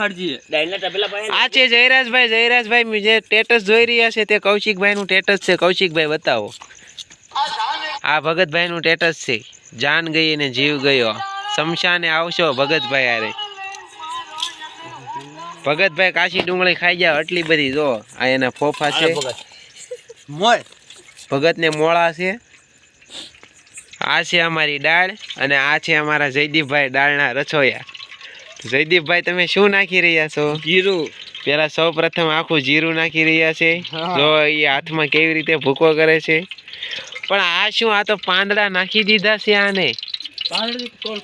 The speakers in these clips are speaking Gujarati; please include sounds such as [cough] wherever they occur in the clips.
આ છે જયરાજભાઈ જયરાજભાઈ જે સ્ટેટસ જોઈ રહ્યા છે તે કૌશિકભાઈ નું સ્ટેટસ છે. કૌશિકભાઈ બતાવો. આ ભગતભાઈ નું સ્ટેટસ છે. જાન ગઈ ને જીવ ગયો. શમશાને આવશો ભગતભાઈ આરે ભગતભાઈ કાશી ડુંગળી ખાઈ જાવ આટલી બધી જો. આ એના ફોફા છે. ભગત. ને મોળા છે. આ છે અમારી દાળ અને આ છે અમારા જયદીપભાઈ દાળના રસોયા. જયદીપભાઈ તમે શું નાખી રહ્યા છો? જીરું. પેલા સૌ પ્રથમ આખું જીરું નાખી રહ્યા છે. જો એ હાથમાં કેવી રીતે ભૂકો કરે છે. પણ આ શું આ તો પાંદડા નાખી દીધા છે આને.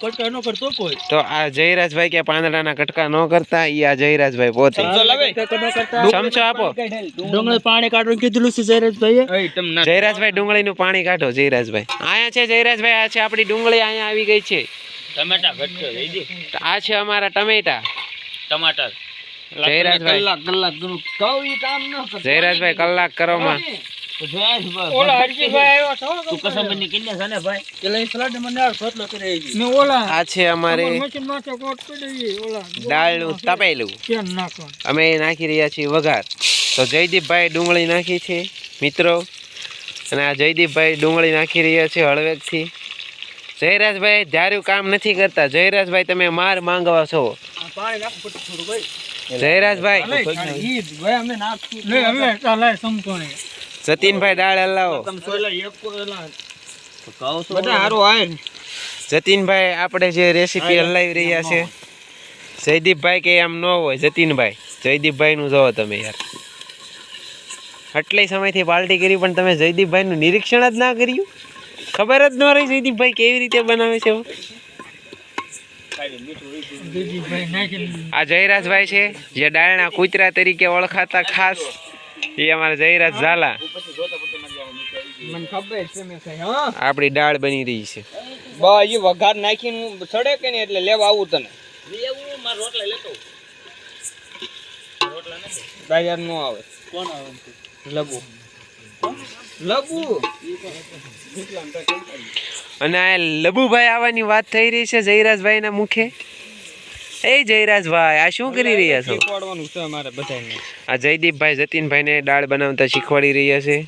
કટકા નો કરતો કોઈ. તો આ જયરાજભાઈ કે પાંદડાના કટકા ન કરતા ઈ આ જયરાજભાઈ પોતે. ચમચો આપો. ડુંગળી. પાણી કાઢવાનું કીધું છે જયરાજભાઈ ડુંગળીનું પાણી કાઢો જયરાજભાઈ. અહીંયા છે જયરાજભાઈ આ છે આપણી ડુંગળી અહીંયા આવી ગઈ છે. ટમેટા ઘટતો લઈ દે આ છે અમારા ટમેટા. ટમાટર. જયરાજભાઈ. કલાક કલાક કહું કામ ન કરે. જયરાજભાઈ કલાક કરોમાં ઓલા હરજીભાઈ આવ્યો છો તું કસમની કિન્ને છે ને ભાઈ? એટલે એ સલાડ મને આ ફોટલો કરી આવી ને ઓલા આ છે અમારે માં તો કોટ કરી ઓલા દાળનું તપેલું. કેમ નાખો અમે નાખી રહ્યા છીએ વઘાર. તો જયદીપભાઈ ડુંગળી નાખી છે મિત્રો. અને આ જયદીપભાઈ ડુંગળી નાખી રહ્યા છે હળવેકથી. જયરાજભાઈ ધાર્યું કામ નથી કરતા. જયરાજભાઈ તમે માર માંગવા છો. પાણી નાખ ફટ થોડું ભાઈ જયરાજભાઈ. જતીનભાઈ દાળ હલાવો. તમે સોલા એક કોલા બધા હારું આય જતીનભાઈ આપણે જે રેસીપી હલાવી રહ્યા છે જયદીપભાઈ કે આમ ન હોય. જતીનભાઈ જયદીપભાઈનું જોવો તમે યાર. આટલી સમયથી પાર્ટી કરી પણ તમે જયદીપભાઈનું નિરીક્ષણ જ ના કર્યું? ખબર જ ન રહી જયદીપભાઈ કેવી રીતે બનાવે છે. આ જયરાજભાઈ છે જે ડાળના કૂતરા તરીકે ઓળખાતા ખાસ. એ અમારા જયરાજ ઝાલા. હા. આપણી દાળ બની રહી છે. બા ઈ વઘાર નાખીને સડે કે નહીં એટલે લેવા આવું તને. રોટલા નો આવે. કોણ આવે લબુ અને આ લબુભાઈ આવવાની વાત થઈ રહી છે જયરાજભાઈના મુખે. એ જયરાજભાઈ આ શું કરી રહ્યા છો? શીખવાડવાનું છે અમારે બધાને આ જયદીપભાઈ જતીનભાઈને દાળ બનાવતા શીખવાડી રહ્યા છે.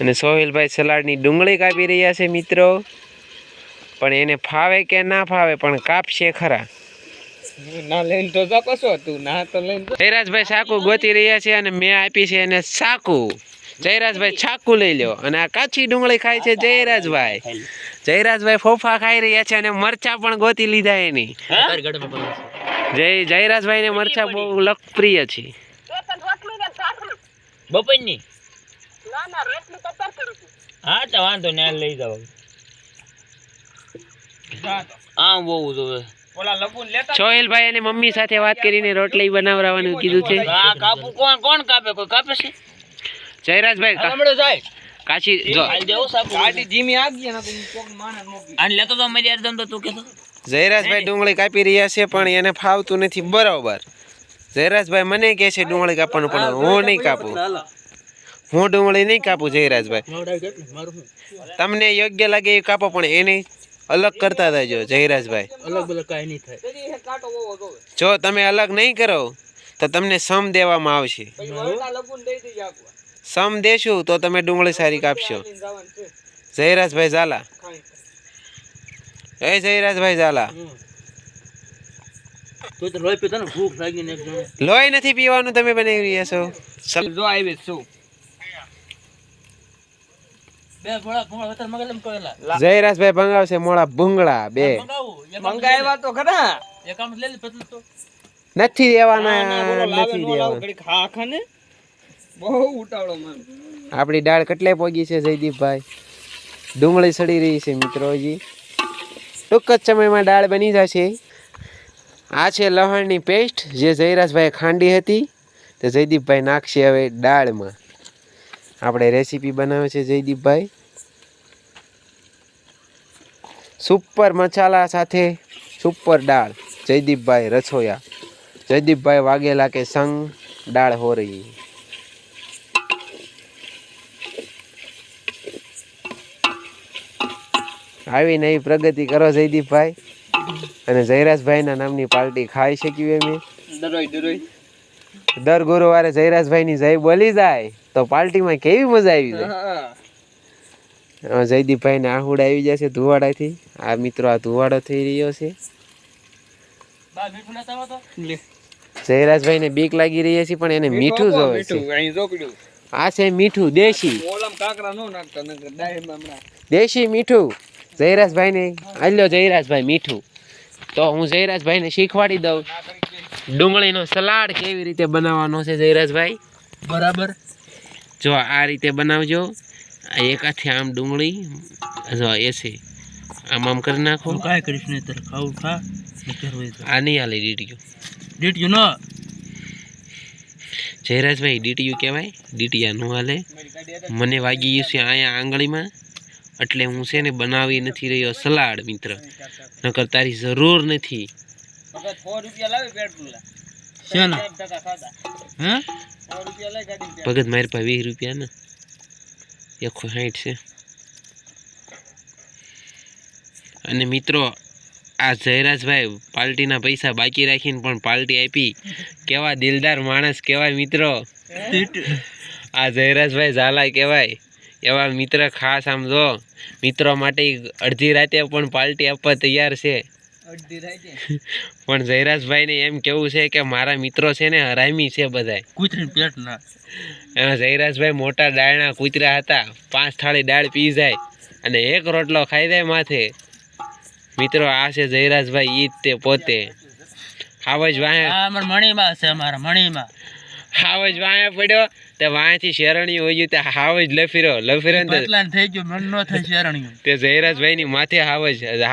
અને સોહેલભાઈ સલાડની ડુંગળી કાપી રહ્યા છે મિત્રો. પણ એને ફાવે કે ના ફાવે પણ કાપશે ખરા. ના લઈને તો જપસો તું ના તો લઈને જયરાજભાઈ સાકુ ગોતી રહ્યા છે અને મેં આપી છે એને સાકુ. જયરાજભાઈ છાકુ લઈ લ્યો. અને આ કાચી ડુંગળી ખાય છે જયરાજભાઈ. જયરાજભાઈ ફોફા ખાઈ રહ્યા છે અને મરચા પણ ગોતી લીધા એની. જય જયરાજભાઈને મરચા બહુ લોકપ્રિય છે. બપોરની? હા તો વાંધો ને લઈ જાવ આમ બહુ જોવે સોહેલભાઈ અને મમ્મી સાથે વાત કરીને રોટલી બનાવરાવાનું કીધું છે. કાપુ કોણ કોણ કાપે? કોઈ કાપે છે? જયરાજભાઈ કા- જાય કાચી જો. ગાડી ધીમી આગી ને કોક માને મોકી આને લેતો તો મારી યાર તો તું કેતો. જયરાજભાઈ ડુંગળી કાપી રહ્યા છે પણ એને ફાવતું નથી. બરોબર. જયરાજભાઈ મને કહે છે ડુંગળી કાપવાનું પણ હું નહીં કાપું. હું ડુંગળી નહીં કાપું જયરાજભાઈ. તમને યોગ્ય લાગે એ કાપો પણ એને અલગ કરતા થજો જયરાજભાઈ. અલગ અલગ કાઈ નહીં થાય. જો તમે અલગ નહીં કરો તો તમને સમ દેવામાં આવશે. સમ દેશું તો તમે ડુંગળી સારી કાપશો. જયરાજભાઈ ઝાલા. એ જયરાજભાઈ ઝાલા. લોહી નથી પીવાનું તમે બનાવી રહ્યા છો. જો આવી શું જયરાજભાઈ ભંગાવશે મોળા ભૂંગળા બે. મંગાવ્યા તો ખરા. નથી દેવાના નથી દેવાના. બહુ ઉટાવળો મન આપણી દાળ કેટલે પોગી છે જયદીપભાઈ? ડુંગળી સડી રહી છે મિત્રો હજી. ટૂંક જ સમયમાં દાળ બની જશે. આ છે લહણની પેસ્ટ જે જયરાજભાઈ ખાંડી હતી. તે જયદીપભાઈ નાખશે હવે દાળમાં. આપણે રેસીપી બનાવે છે જયદીપભાઈ. સુપર મસાલા સાથે સુપર દાળ. જયદીપભાઈ રસોયા. જયદીપભાઈ વાગેલા કે સંગ દાળ હો રહી. આવી નવી પ્રગતિ કરો જયદીપભાઈ. અને જયરાજભાઈના નામની પાર્ટી ખાઈ શક્યું એમ. ડરોય ડરોય દર ગુરુવારે જયરાજભાઈની જય બોલી જાય તો પાર્ટીમાં કેવી મજા આવી જાય? જયદીપભાઈને આહુડ આવી જશે ધુવાડાથી. આ મિત્રો આ ધુવાડો થઈ રહ્યો છે. જયરાજભાઈ મીઠું ના તાવો તો. લે. જયરાજભાઈને બીક લાગી રહી છે પણ એને મીઠું જોવે છે. આ છે મીઠું દેશી. ઓલામ કાકરા નો નાખતા નકર ડાયમ હમણાં. દેશી મીઠું. જયરાજભાઈને આલ્યો જયરાજભાઈ મીઠું. તો હું જયરાજભાઈને શીખવાડી દઉં. ડુંગળીનો સલાડ કેવી રીતે બનાવવાનો છે જયરાજભાઈ? બરાબર. જો આ રીતે બનાવજો. આ એક આમ ડુંગળી જો એ છે આમ આમ કરી નાખો. કાંઈ કરીશ નહીં તારે ખાવું ખા આ નહીં હાલે ડીટીયું. દીટ્યું ન. જયરાજભાઈ ડીટીયું કહેવાય. ડીટીયા નું હાલે. મને વાગી ગયું છે અહીંયા આંગળીમાં. એટલે હું છે ને બનાવી નથી રહ્યો સલાડ મિત્ર. નકર તારી જરૂર નથી. શેના? હે? ભગત મારી પાસે વીસ રૂપિયા ને. એકસો સાઠ છે. અને મિત્રો આ જયરાજભાઈ પાર્ટીના પૈસા બાકી રાખીને પણ પાર્ટી આપી. કેવા દિલદાર માણસ કહેવાય મિત્રો. [laughs] આ જયરાજભાઈ ઝાલા કહેવાય. એવા મિત્ર ખાસ આમ જો. મિત્રો માટે અડધી રાતે પણ પાર્ટી આપવા તૈયાર છે. પણ જયરાજભાઈને એમ કેવું છે કે મારા મિત્રો છે ને હરામી છે બધા કૂતરીને પેટ ના. જયરાજભાઈ મોટા ડાળના કૂતરા હતા. પાંચ થાળી દાળ પી જાય અને એક રોટલો ખાઈ જાય માથે. મિત્રો આ છે જયરાજભાઈ ઈ તે પોતે. હાવજ વાહે. મણીમાં છે અમારા મણીમાં. હાવજ વાહે પડ્યો. તે વાંચી શેરણી હોય ગયું. તે હાવજ લફીરો લફીરો ને થઈ ગયું મન નો થાય શેરણી તે જયરાજભાઈની માથે હાવજ હાવ